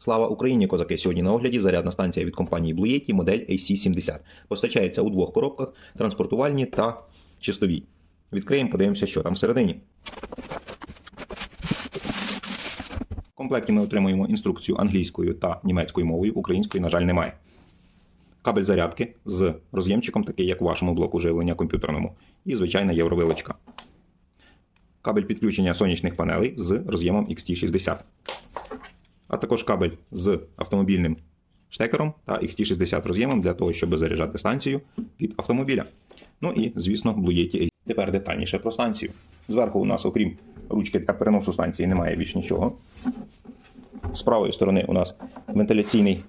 Слава Україні, козаки! Сьогодні на огляді зарядна станція від компанії Blue Yeti модель AC70. Постачається у двох коробках транспортувальні та чистові. Відкриємо, подивимося, що там всередині. В комплекті ми отримуємо інструкцію англійською та німецькою мовою, української, на жаль, немає. Кабель зарядки з роз'ємчиком, такий як у вашому блоку живлення комп'ютерному, і звичайна євровилочка. Кабель підключення сонячних панелей з роз'ємом XT60 а також кабель з автомобільним штекером та XT60 роз'ємом для того, щоб заряджати станцію від автомобіля. Ну і, звісно, Blue Yeti Тепер детальніше про станцію. Зверху у нас, окрім ручки для переносу станції, немає більш нічого. З правої сторони у нас вентиляційний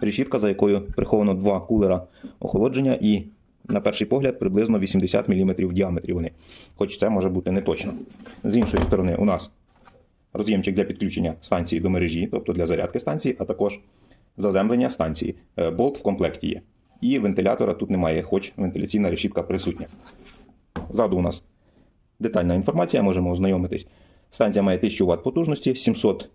решітка, за якою приховано два кулера охолодження і, на перший погляд, приблизно 80 мм в діаметрі вони. Хоч це може бути не точно. З іншої сторони, у нас роз'ємчик для підключення станції до мережі, тобто для зарядки станції, а також заземлення станції. Е, Болт в комплекті є. І вентилятора тут немає, хоч вентиляційна решітка присутня. Ззаду у нас детальна інформація, можемо ознайомитись. Станція має 1000 Вт потужності, 700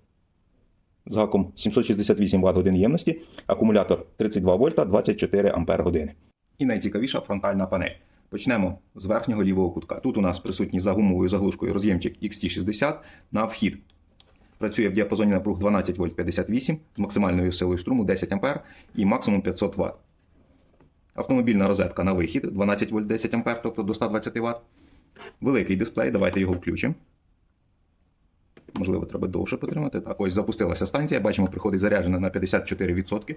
з гаком 768 Вт годин ємності, акумулятор 32 вольта 24 Ампер години. І найцікавіша фронтальна панель. Почнемо з верхнього лівого кутка. Тут у нас присутній за гумовою заглушкою роз'ємчик XT60 на вхід. Працює в діапазоні напруг 12 вольт 58 з максимальною силою струму 10 А і максимум 500 Вт. Автомобільна розетка на вихід 12 вольт 10 А, тобто до 120 Вт. Великий дисплей, давайте його включимо. Можливо, треба довше потримати. Так, ось запустилася станція. Бачимо, приходить заряджена на 54%.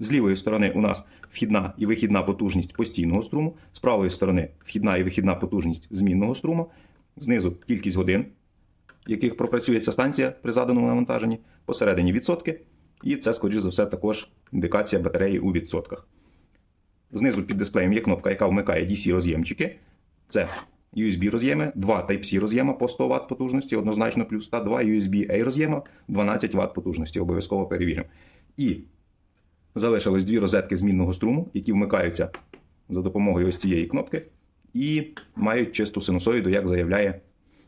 З лівої сторони у нас вхідна і вихідна потужність постійного струму, з правої сторони вхідна і вихідна потужність змінного струму, знизу кількість годин, яких пропрацює ця станція при заданому навантаженні, посередині відсотки, і це, скоріш за все, також індикація батареї у відсотках. Знизу під дисплеєм є кнопка, яка вмикає DC роз'ємчики. Це USB роз'єми, два Type-C роз'єма по 100 Вт потужності, однозначно плюс, та два USB-A роз'єма 12 Вт потужності, обов'язково перевіримо. І залишилось дві розетки змінного струму, які вмикаються за допомогою ось цієї кнопки, і мають чисту синусоїду, як заявляє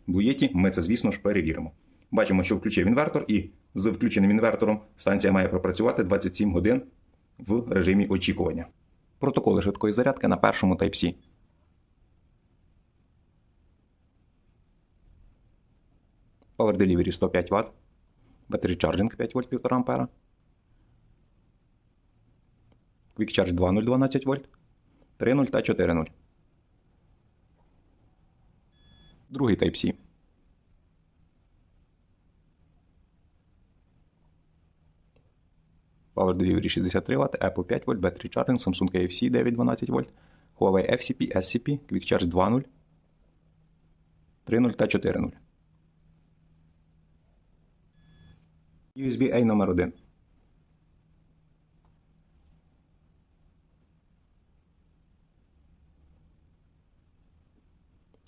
Yeti. Ми це, звісно ж, перевіримо. Бачимо, що включив інвертор, і з включеним інвертором станція має пропрацювати 27 годин в режимі очікування. Протоколи швидкої зарядки на першому Type-C. Power Delivery 105 Вт. Battery Charging 5 вольт 1,5 ампера. Quick Charge 2.0 12 вольт, 3.0 та 4.0. Другий Type-C. Power Delivery 63 Вт, Apple 5 вольт, Battery Charging, Samsung KFC 9-12 вольт, Huawei FCP, SCP, Quick Charge 2.0, 3.0 та 4.0. USB-A номер 1.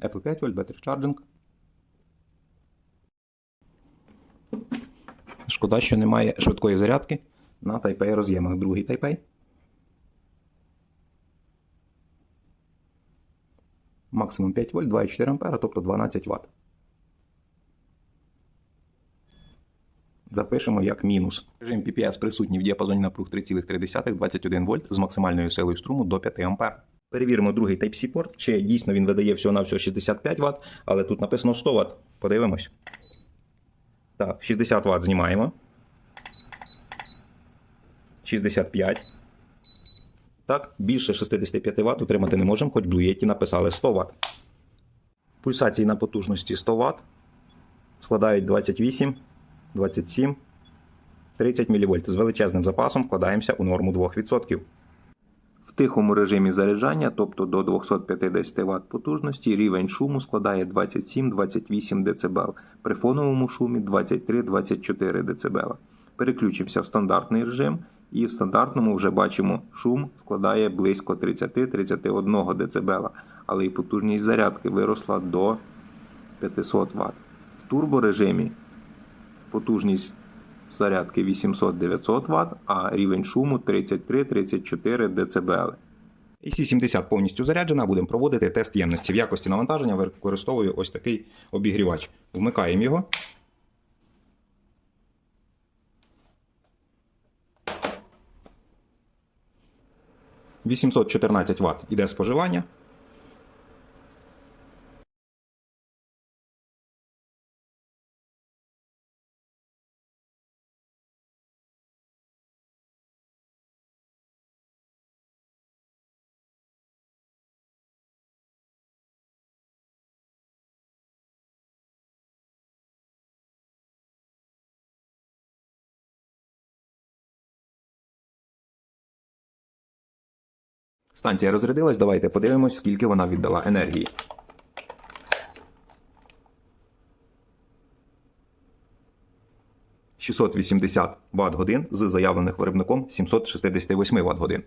Apple 5 вольт, Battery Charging. Шкода, що немає швидкої зарядки на Type-A роз'ємах. Другий Type-A. Максимум 5 вольт, 2,4 ампера, тобто 12 Вт. Запишемо як мінус. Режим PPS присутній в діапазоні напруг 3,3 21 вольт з максимальною силою струму до 5 ампер. Перевіримо другий Type-C порт, чи дійсно він видає всього-навсього 65 Вт, але тут написано 100 Вт. Подивимось. Так, 60 Вт знімаємо. 65. Так, більше 65 Вт отримати не можемо, хоч Yeti написали 100 Вт. Пульсації на потужності 100 Вт складають 28, 27, 30 мВ. З величезним запасом вкладаємося у норму 2%. В тихому режимі заряджання, тобто до 250 Вт потужності, рівень шуму складає 27-28 дБ, при фоновому шумі 23-24 дБ. Переключимося в стандартний режим, і в стандартному вже бачимо, шум складає близько 30-31 дБ, але і потужність зарядки виросла до 500 Вт. В турборежимі потужність зарядки 800-900 Вт, а рівень шуму 33-34 дБ. ac 70 повністю заряджена, будемо проводити тест ємності. В якості навантаження використовую ось такий обігрівач. Вмикаємо його. «814 Вт іде споживання. Станція розрядилась, давайте подивимось, скільки вона віддала енергії. – 680 Вт годин з заявлених виробником 768 Вт годин.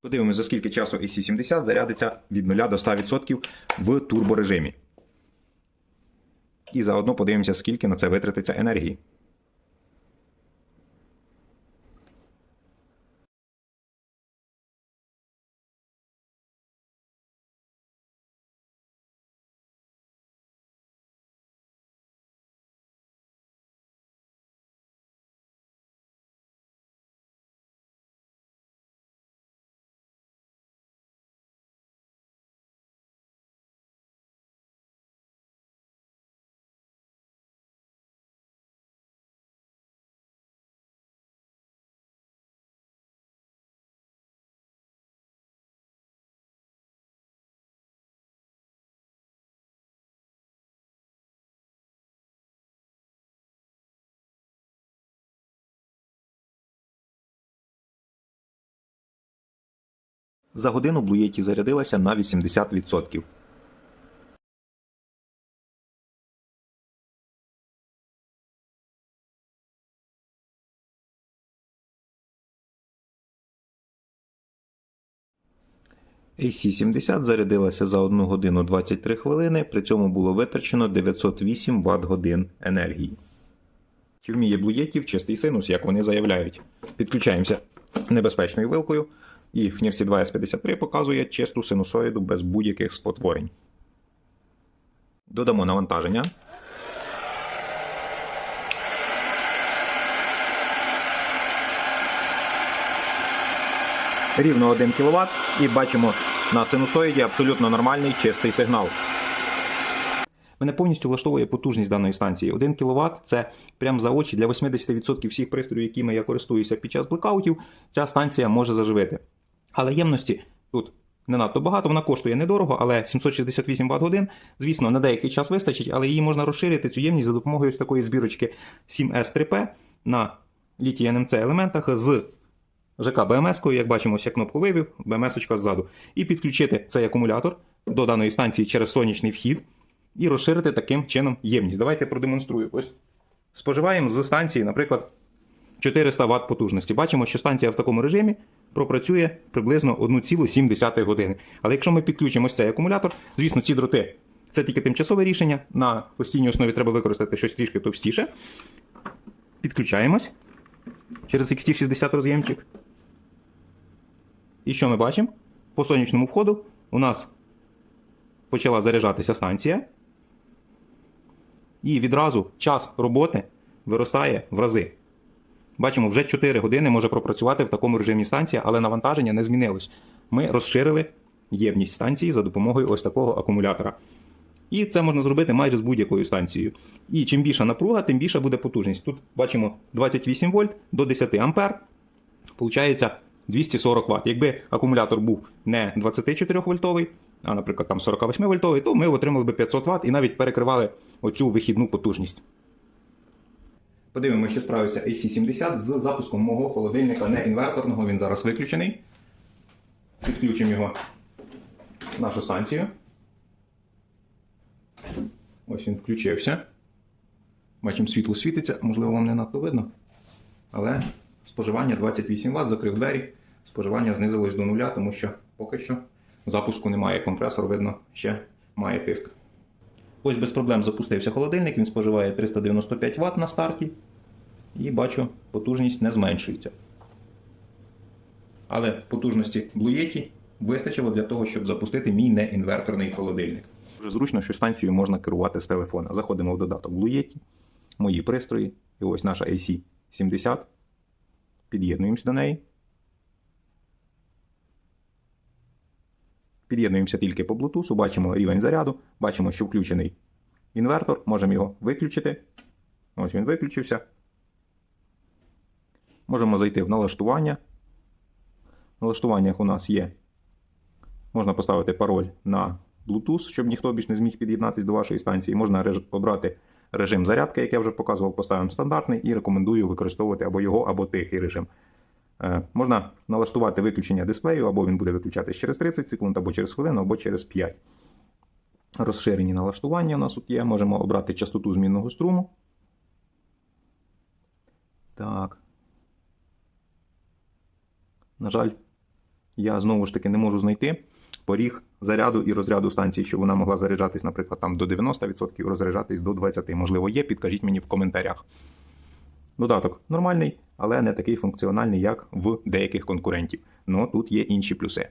Подивимось, за скільки часу AC70 зарядиться від 0 до 100% в турборежимі. І заодно подивимося, скільки на це витратиться енергії. За годину Blue зарядилася на 80%. AC70 зарядилася за 1 годину 23 хвилини, при цьому було витрачено 908 Вт годин енергії. Чи вміє Blue в чистий синус, як вони заявляють? Підключаємося небезпечною вилкою, і FNIRSI 2S53 показує чисту синусоїду без будь-яких спотворень. Додамо навантаження. Рівно 1 кВт і бачимо на синусоїді абсолютно нормальний чистий сигнал. Мене повністю влаштовує потужність даної станції. 1 кВт це прямо за очі для 80% всіх пристроїв, якими я користуюся під час блекаутів, ця станція може заживити. Але ємності тут не надто багато, вона коштує недорого, але 768 Вт годин, звісно, на деякий час вистачить, але її можна розширити цю ємність за допомогою ось такої збірочки 7S3P на літій НМЦ елементах з ЖК БМС-кою, як бачимо, я кнопку вивів, БМС-очка ззаду. І підключити цей акумулятор до даної станції через сонячний вхід і розширити таким чином ємність. Давайте продемонструю. Ось споживаємо з станції, наприклад, 400 Вт потужності. Бачимо, що станція в такому режимі пропрацює приблизно 1,7 години. Але якщо ми підключимо цей акумулятор, звісно, ці дроти це тільки тимчасове рішення. На постійній основі треба використати щось трішки товстіше. Підключаємось через XT60 роз'ємчик. І що ми бачимо? По сонячному входу у нас почала заряджатися станція. І відразу час роботи виростає в рази. Бачимо, вже 4 години може пропрацювати в такому режимі станція, але навантаження не змінилось. Ми розширили ємність станції за допомогою ось такого акумулятора. І це можна зробити майже з будь-якою станцією. І чим більша напруга, тим більша буде потужність. Тут бачимо 28 вольт до 10 ампер. Получається 240 Вт. Якби акумулятор був не 24 вольтовий, а, наприклад, там 48 вольтовий, то ми отримали би 500 Вт і навіть перекривали оцю вихідну потужність. Подивимося, що справиться AC70 з запуском мого холодильника не інверторного, він зараз виключений. Підключимо його в нашу станцію. Ось він включився. Бачимо, світло світиться, можливо, вам не надто видно. Але споживання 28 Вт, закрив двері, споживання знизилось до нуля, тому що поки що запуску немає. Компресор, видно, ще має тиск. Ось без проблем запустився холодильник, він споживає 395 Вт на старті. І бачу, потужність не зменшується. Але потужності Blue Yeti вистачило для того, щоб запустити мій неінверторний холодильник. Дуже зручно, що станцію можна керувати з телефона. Заходимо в додаток Blue Yeti, мої пристрої, і ось наша AC70. Під'єднуємося до неї. Під'єднуємося тільки по Bluetooth, бачимо рівень заряду, бачимо, що включений інвертор, можемо його виключити. Ось він виключився. Можемо зайти в налаштування. В налаштуваннях у нас є. Можна поставити пароль на Bluetooth, щоб ніхто більш не зміг під'єднатися до вашої станції. Можна обрати режим зарядки, як я вже показував, поставимо стандартний і рекомендую використовувати або його, або тихий режим. Е, Можна налаштувати виключення дисплею, або він буде виключатись через 30 секунд, або через хвилину, або через 5. Розширені налаштування у нас тут є. Можемо обрати частоту змінного струму. Так. На жаль, я знову ж таки не можу знайти поріг заряду і розряду станції, щоб вона могла заряджатись, наприклад, там до 90%, розряджатись до 20%. Можливо, є, підкажіть мені в коментарях. Додаток нормальний, але не такий функціональний, як в деяких конкурентів. Ну тут є інші плюси.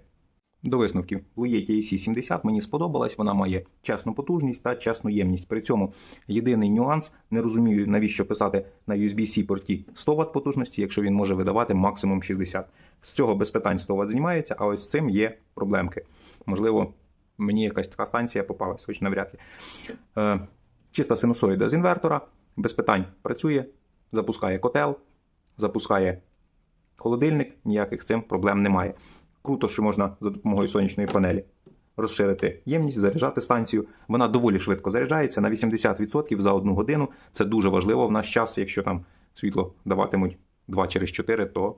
До висновків, Luye TAC 70 мені сподобалась, вона має чесну потужність та чесну ємність. При цьому єдиний нюанс, не розумію, навіщо писати на USB-C порті 100 Вт потужності, якщо він може видавати максимум 60. З цього без питань 100 Вт знімається, а ось з цим є проблемки. Можливо, мені якась така станція попалась, хоч навряд ли. Е, чиста синусоїда з інвертора, без питань працює, запускає котел, запускає холодильник, ніяких з цим проблем немає. Круто, що можна за допомогою сонячної панелі розширити ємність, заряджати станцію. Вона доволі швидко заряджається на 80% за одну годину. Це дуже важливо в наш час. Якщо там світло даватимуть 2 через 4, то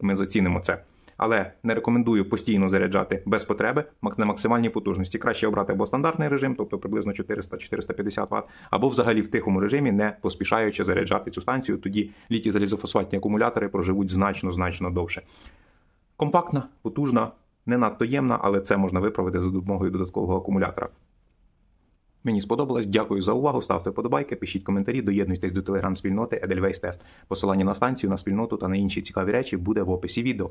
ми зацінимо це. Але не рекомендую постійно заряджати без потреби на максимальній потужності. Краще обрати або стандартний режим, тобто приблизно 400-450 Вт, або взагалі в тихому режимі, не поспішаючи заряджати цю станцію. Тоді літі залізофосфатні акумулятори проживуть значно значно довше. Компактна, потужна, не надто ємна, але це можна виправити за допомогою додаткового акумулятора. Мені сподобалось. Дякую за увагу. Ставте подобайки, пишіть коментарі, доєднуйтесь до телеграм-спільноти Edelweiss Test. Посилання на станцію, на спільноту та на інші цікаві речі буде в описі відео.